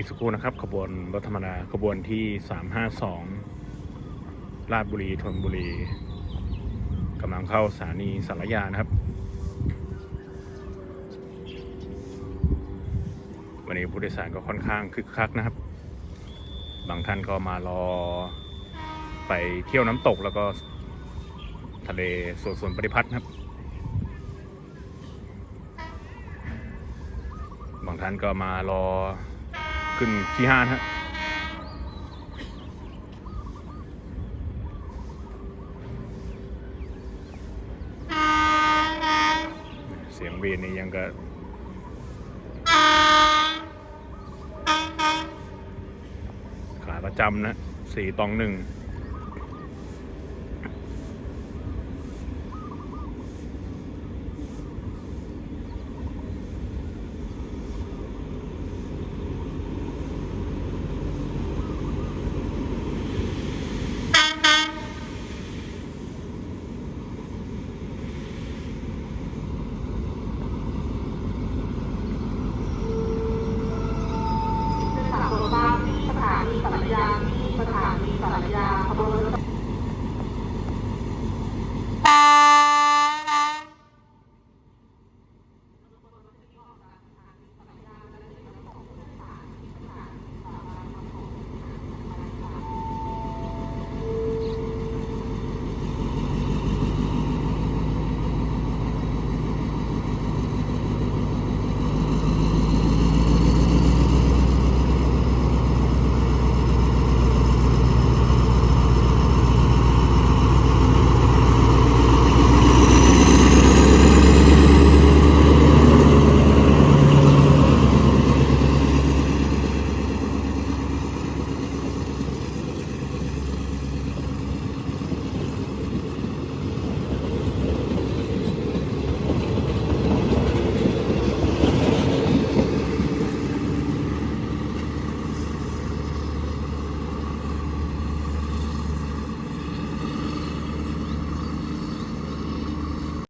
อีกสักครู่นะครับ ขบวนรถธรรมดาขบวนที่ 352 ราชบุรีธนบุรีกำลังเข้าสถานีสารยานะครับ วันนี้ผู้โดยสารก็ค่อนข้างคึกคักนะครับ บางท่านก็มารอไปเที่ยวน้ำตกแล้วก็ทะเลสวนสวนปฏิพัฒน์นะครับ บางท่านก็มารอ ขึ้นที่ห้านะฮะเสียงเวียนนี่ยังก็ขาประจำนะสี่ตองหนึ่ง